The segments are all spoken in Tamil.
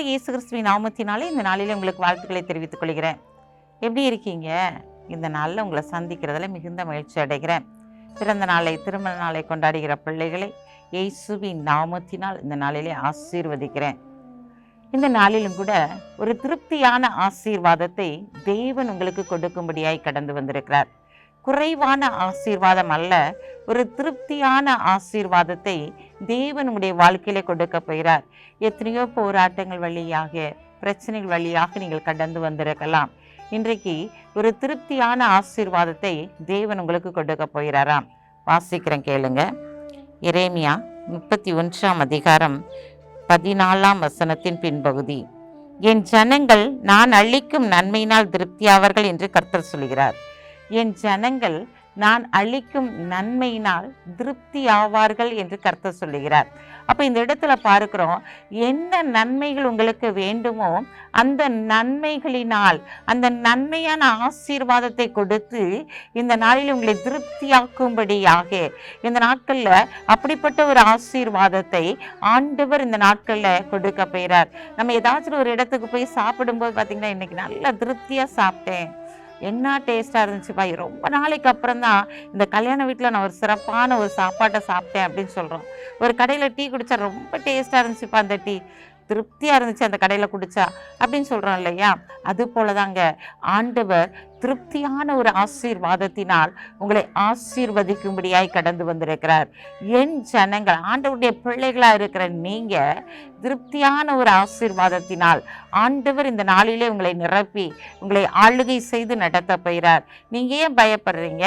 கர்த்தராக இயேசு கிறிஸ்துவின் நாமத்தினாலே இந்த நாளில் உங்களுக்கு வாழ்த்துக்களை தெரிவித்துக் கொள்கிறேன். எப்படி இருக்கீங்க? இந்த நாளில் உங்களை சந்திக்கிறதுல மிகுந்த மகிழ்ச்சி அடைகிறேன். பிறந்த நாளை திருமண நாளை கொண்டாடுகிற பிள்ளைகளை இயேசுவின் நாமத்தினால் இந்த நாளிலே ஆசீர்வதிக்கிறேன். இந்த நாளிலும் கூட ஒரு திருப்தியான ஆசீர்வாதத்தை தேவன் உங்களுக்கு கொடுக்கும்படியாய் கடந்து வந்திருக்கிறார். குறைவான ஆசீர்வாதம் அல்ல ஒரு திருப்தியான ஆசீர்வாதத்தை தேவன் உங்களுடைய வாழ்க்கையில கொடுக்க போகிறார். எத்தனையோ போராட்டங்கள் வழியாக பிரச்சனைகள் வழியாக நீங்கள் கடந்து வந்திருக்கலாம். இன்றைக்கு ஒரு திருப்தியான ஆசீர்வாதத்தை தேவன் உங்களுக்கு கொடுக்க போகிறாராம். வாசிக்கிறேன் கேளுங்க. இரேமியா முப்பத்தி ஒன்றாம் அதிகாரம் பதினாலாம் வசனத்தின் பின்பகுதி. என் ஜனங்கள் நான் அளிக்கும் நன்மையினால் திருப்தியாவார்கள் என்று கர்த்தர் சொல்கிறார். என் ஜனங்கள் நான் அளிக்கும் நன்மையினால் திருப்தி ஆவார்கள் என்று கர்த்தர் சொல்லுகிறார். அப்போ இந்த இடத்துல பார்க்கிறோம் என்ன நன்மைகள் உங்களுக்கு வேண்டுமோ அந்த நன்மைகளினால் அந்த நன்மையான ஆசீர்வாதத்தை கொடுத்து இந்த நாளில் உங்களை திருப்தியாக்கும்படியாக இந்த நாட்களில் அப்படிப்பட்ட ஒரு ஆசீர்வாதத்தை ஆண்டவர் இந்த நாட்களில் கொடுக்க போயிறார். நம்ம ஏதாச்சும் ஒரு இடத்துக்கு போய் சாப்பிடும்போது பார்த்தீங்கன்னா இன்னைக்கு நல்லா திருப்தியாக சாப்பிட்டேன். என்ன டேஸ்ட்டாக இருந்துச்சுப்பா ரொம்ப நாளைக்கு அப்புறம் தான் இந்த கல்யாண வீட்டில் நான் ஒரு சிறப்பான ஒரு சாப்பாட்டை சாப்பிட்டேன் அப்படின்னு சொல்கிறோம் ஒரு கடையில் டீ குடித்தா ரொம்ப டேஸ்ட்டாக இருந்துச்சுப்பா அந்த டீ. திருப்தியாக இருந்துச்சு அந்த கடையில் குடித்தா அப்படின்னு சொல்கிறோம் இல்லையா? அது போல தாங்க ஆண்டவர் திருப்தியான ஒரு ஆசீர்வாதத்தினால் உங்களை ஆசீர்வதிக்கும்படியாய் கடந்து வந்திருக்கிறார். என் ஜனங்கள் ஆண்டவருடைய பிள்ளைகளாக இருக்கிற நீங்கள் திருப்தியான ஒரு ஆசீர்வாதத்தினால் ஆண்டவர் இந்த நாளிலே உங்களை நிரப்பி உங்களை ஆளுகை செய்து நடத்த போகிறார். நீங்கள் ஏன் பயப்படுறீங்க?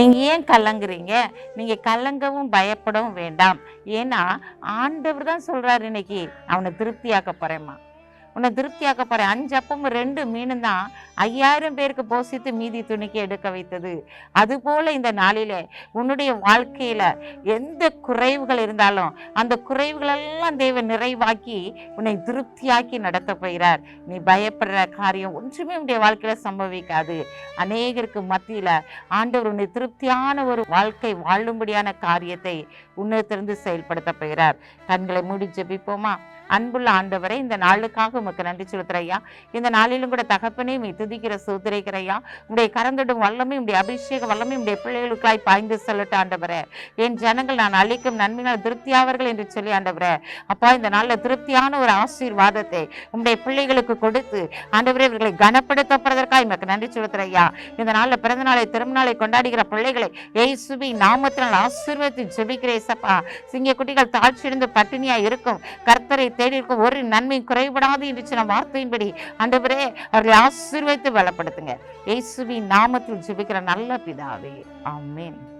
நீங்கள் ஏன் கலங்குறீங்க? நீங்கள் கலங்கவும் பயப்படவும் வேண்டாம். ஏன்னா ஆண்டவர் தான் சொல்கிறார் இன்னைக்கு அவனை திருப்தியாக்க போகிறேம்மா உன்னை திருப்தியாக்க போகிறேன் அஞ்சு அப்பமும் ரெண்டு மீனும் தான் ஐயாயிரம் பேருக்கு போசித்து மீதி துணிக்கு எடுக்க வைத்தது. அதுபோல் இந்த நாளில் உன்னுடைய வாழ்க்கையில் எந்த குறைவுகள் இருந்தாலும் அந்த குறைவுகளெல்லாம் தேவன் நிறைவாக்கி உன்னை திருப்தியாக்கி நடத்த போகிறார். நீ பயப்படுற காரியம் ஒன்றுமே உன்னுடைய வாழ்க்கையில் சம்பவிக்காது. அநேகருக்கு மத்தியில் ஆண்டவர் உன்னை திருப்தியான ஒரு வாழ்க்கை வாழும்படியான காரியத்தை உன்னிடத்திலிருந்து செயல்படுத்த போகிறார். கண்களை மூடி ஜெபிப்போமா? அன்புள்ள ஆண்டவரை இந்த நாளுக்காக உமக்கு நன்றி செலுத்துறையா இந்த நாளிலும் கூட தகப்பனே மீ துதிக்கிற சோதரிக்கிறையா உடைய கறந்துடும் வல்லமை உடைய அபிஷேக வல்லமை உடைய பிள்ளைகளுக்காய் பாய்ந்து சொல்லட்டு ஆண்டவரே. என் ஜனங்கள் நான் அளிக்கும் நன்மையினால் திருப்தியாவர்கள் என்று சொல்லி ஆண்டவரே. அப்பா இந்த நாளில் திருப்தியான ஒரு ஆசீர்வாதத்தை உடைய பிள்ளைகளுக்கு கொடுத்து ஆண்டவரே இவர்களை கனப்படுத்தப்படுறதற்காக எனக்கு நன்றி செலுத்துறையா இந்த நாளில் பிறந்த நாளை திருமணாலை கொண்டாடுகிற பிள்ளைகளை ஏசுவி நாமத்தினால் ஆசீர்வதித்து ஜெபிக்கிறேன் சப்பா சிங்க குட்டிகள் தாழ்ச்சியிருந்து பட்டினியா இருக்கும். கர்த்தரை தேடி இருக்கும் ஒரு நன்மை குறைபடாது என்று சொன்ன வார்த்தையின்படி ஆண்டவரே அவர்களை ஆசீர்வதித்து பலப்படுத்துங்க. இயேசுவின் நாமத்தில் ஜெபிக்கிற நல்ல பிதாவே. ஆமென்.